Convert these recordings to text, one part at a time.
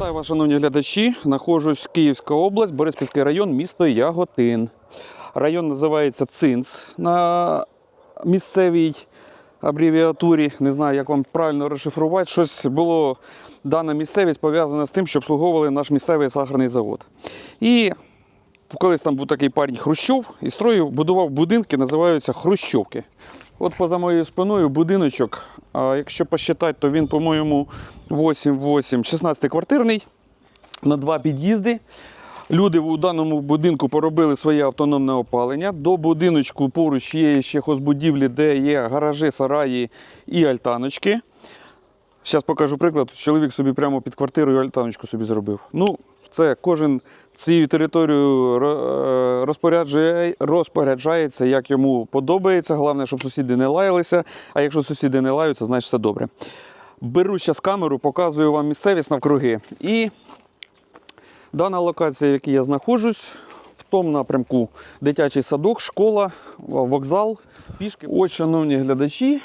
Вітаю вас, шановні глядачі. Нахожусь Київська область, Бориспільський район, місто Яготин. Район називається Цинц на місцевій абревіатурі. Не знаю, як вам правильно розшифрувати. Щось було дана місцевість пов'язана з тим, що обслуговували наш місцевий сахарний завод. І колись там був такий парень Хрущов і строїв, будував будинки, називаються Хрущовки. От поза моєю спиною будиночок, якщо посчитати, то він, по-моєму, 8-8, 16 квартирний на два під'їзди. Люди у даному будинку поробили своє автономне опалення. До будиночку поруч є ще хозбудівлі, де є гаражі, сараї і альтаночки. Зараз покажу приклад. Чоловік собі прямо під квартирою альтаночку собі зробив. Ну, це кожен цією територією е, розпоряджає, розпоряджається, як йому подобається. Головне, щоб сусіди не лаялися. А якщо сусіди не лаються, значить все добре. Беру зараз камеру, показую вам місцевість навкруги. І дана локація, в якій я знаходжусь, в тому напрямку дитячий садок, школа, вокзал, пішки. Ось, шановні глядачі,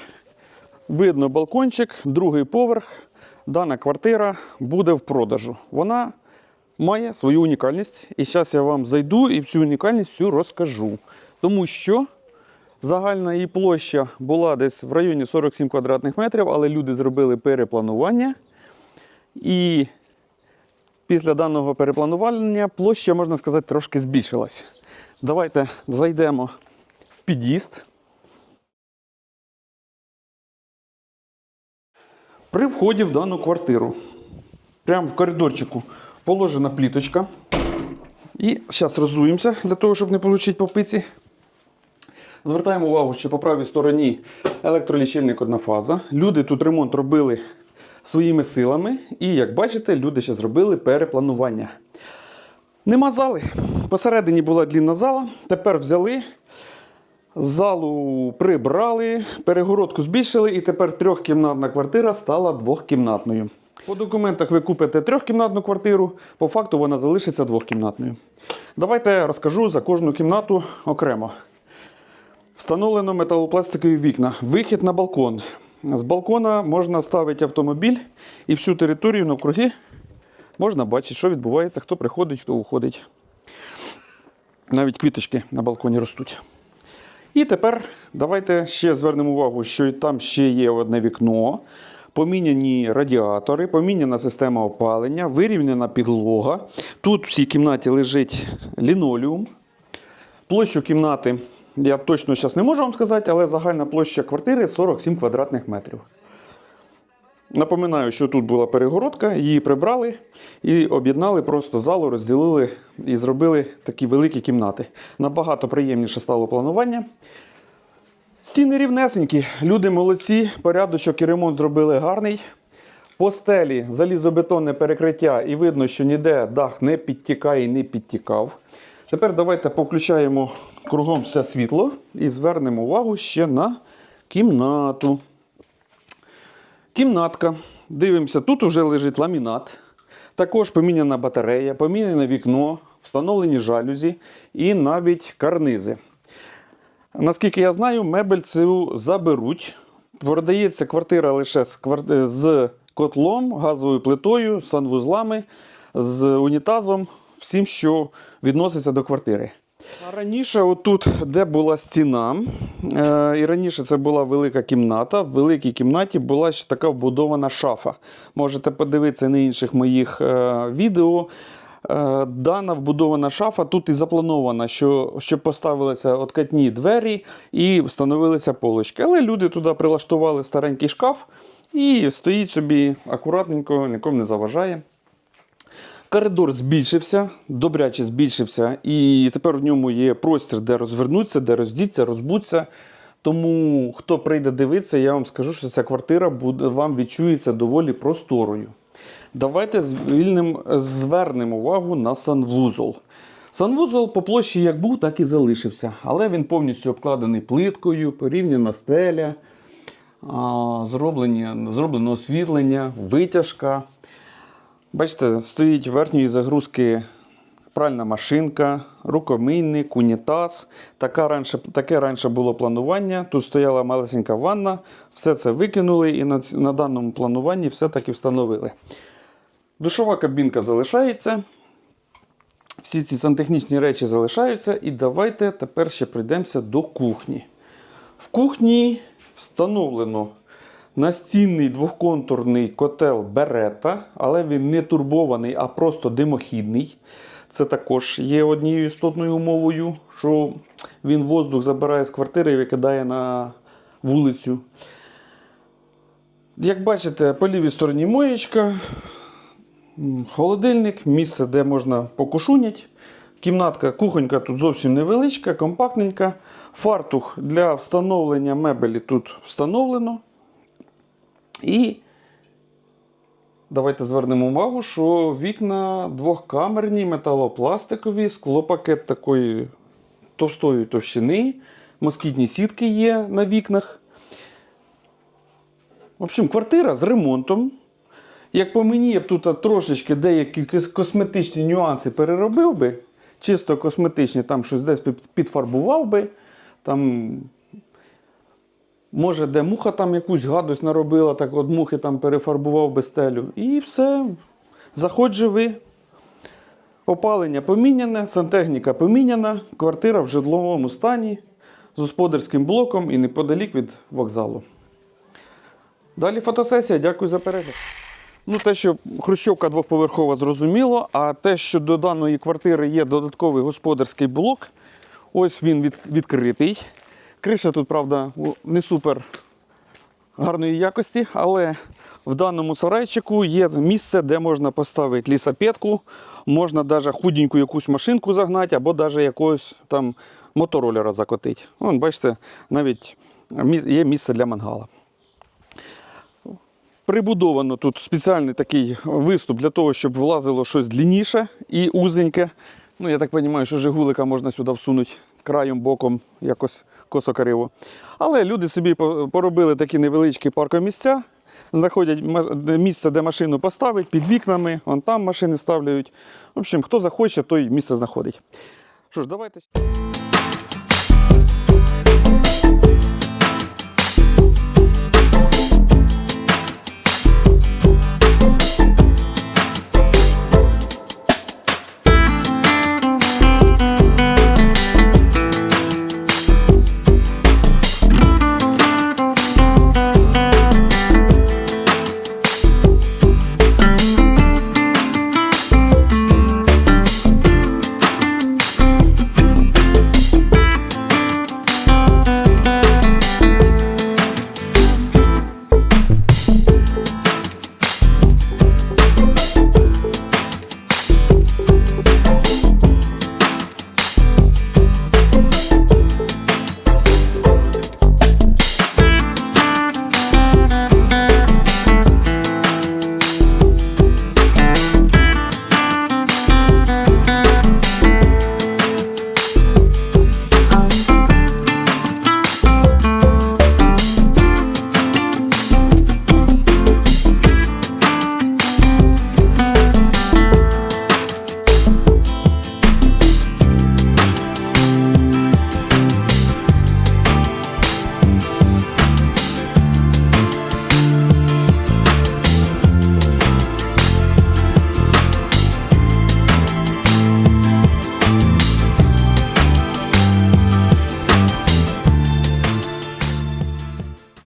видно балкончик, другий поверх. Дана квартира буде в продажу. Вона має свою унікальність. І зараз я вам зайду і цю унікальність всю розкажу. Тому що загальна її площа була десь в районі 47 квадратних метрів, але люди зробили перепланування. І після даного перепланування площа, можна сказати, трошки збільшилась. Давайте зайдемо в під'їзд. При вході в дану квартиру, прямо в коридорчику, положена пліточка. І зараз розуємося для того, щоб не отримати по пиці. Звертаємо увагу, що по правій стороні електролічильник одна фаза. Люди тут ремонт робили своїми силами. І, як бачите, люди ще зробили перепланування. Нема зали. Посередині була длінна зала. Тепер взяли, залу прибрали, перегородку збільшили, і тепер трьохкімнатна квартира стала двохкімнатною. По документах ви купите трьохкімнатну квартиру, по факту вона залишиться двохкімнатною. Давайте розкажу за кожну кімнату окремо. Встановлено металопластикові вікна, вихід на балкон. З балкона можна ставити автомобіль і всю територію навкруги можна бачити, що відбувається, хто приходить, хто уходить. Навіть квіточки на балконі ростуть. І тепер давайте ще звернемо увагу, що там ще є одне вікно, поміняні радіатори, поміняна система опалення, вирівняна підлога. Тут в цій кімнаті лежить лінолеум. Площу кімнати я точно зараз не можу вам сказати, але загальна площа квартири 47 квадратних метрів. Напоминаю, що тут була перегородка, її прибрали і об'єднали просто залу, розділили і зробили такі великі кімнати. Набагато приємніше стало планування. Стіни рівнесенькі, люди молодці, порядочок і ремонт зробили гарний. По стелі залізобетонне перекриття, і видно, що ніде дах не підтікає і не підтікав. Тепер давайте повключаємо кругом все світло і звернемо увагу ще на кімнату. Кімнатка. Дивимося, тут вже лежить ламінат. Також поміняна батарея, поміняне вікно, встановлені жалюзі і навіть карнизи. Наскільки я знаю, мебель цю заберуть. Продається квартира лише з, квар- з котлом, газовою плитою, санвузлами, з унітазом, всім, що відноситься до квартири. А раніше, отут, де була стіна, е, і раніше це була велика кімната. В великій кімнаті була ще така вбудована шафа. Можете подивитися на інших моїх е, відео. Е, Дана вбудована шафа тут і запланована, що, щоб поставилися откатні двері і встановилися полочки. Але люди туди прилаштували старенький шкаф і стоїть собі акуратненько, нікому не заважає. Коридор збільшився, добряче збільшився, і тепер в ньому є простір, де розвернутися, де роздіться, розбуться. Тому, хто прийде дивитися, я вам скажу, що ця квартира буде, вам відчується доволі просторою. Давайте звільним, звернемо увагу на санвузол. Санвузол по площі як був, так і залишився, але він повністю обкладений плиткою, порівняна стеля, зроблено освітлення, витяжка. Бачите, стоїть верхньої загрузки пральна машинка, рукомийник, унітаз. Така раніше, таке раніше було планування. Тут стояла малесенька ванна, все це викинули і на, на даному плануванні все таки встановили. Душова кабінка залишається. Всі ці сантехнічні речі залишаються. І давайте тепер ще пройдемося до кухні. В кухні встановлено настінний двохконтурний котел Берета, але він не турбований, а просто димохідний. Це також є однією істотною умовою, що він воздух забирає з квартири і викидає на вулицю. Як бачите, по лівій стороні моєчка, холодильник, місце, де можна покушунять. Кімнатка, кухонька тут зовсім невеличка, компактненька. Фартух для встановлення мебелі тут встановлено. І давайте звернемо увагу, що вікна двохкамерні, металопластикові, склопакет такої товстої товщини, москітні сітки є на вікнах. В общем, квартира з ремонтом. Як по мені, я б тут трошечки деякі косметичні нюанси переробив би, чисто косметичні, там щось десь підфарбував би. Там, може, де муха там якусь гадость наробила, так от мухи там перефарбував би стелю. І все. Заходь живи. Опалення поміняне, сантехніка поміняна, квартира в житловому стані з господарським блоком і неподалік від вокзалу. Далі фотосесія. Дякую за перегляд. Ну, те, що Хрущовка двохповерхова, зрозуміло, а те, що до даної квартири є додатковий господарський блок, ось він від, відкритий. Криша тут, правда, не супер гарної якості, але в даному сарайчику є місце, де можна поставити лісопедку, можна навіть худеньку якусь машинку загнати, або навіть якогось там моторолера закотити. Вон, бачите, навіть є місце для мангала. Прибудовано тут спеціальний такий виступ для того, щоб влазило щось длинніше і узеньке. Ну, я так розумію, що Жигулика можна сюди всунути краєм, боком, якось косо-криво. Але люди собі по- поробили такі невеличкі паркомісця, знаходять місце, де машину поставити, під вікнами, вон там машини ставляють. В общем, хто захоче, той місце знаходить. Що ж, давайте.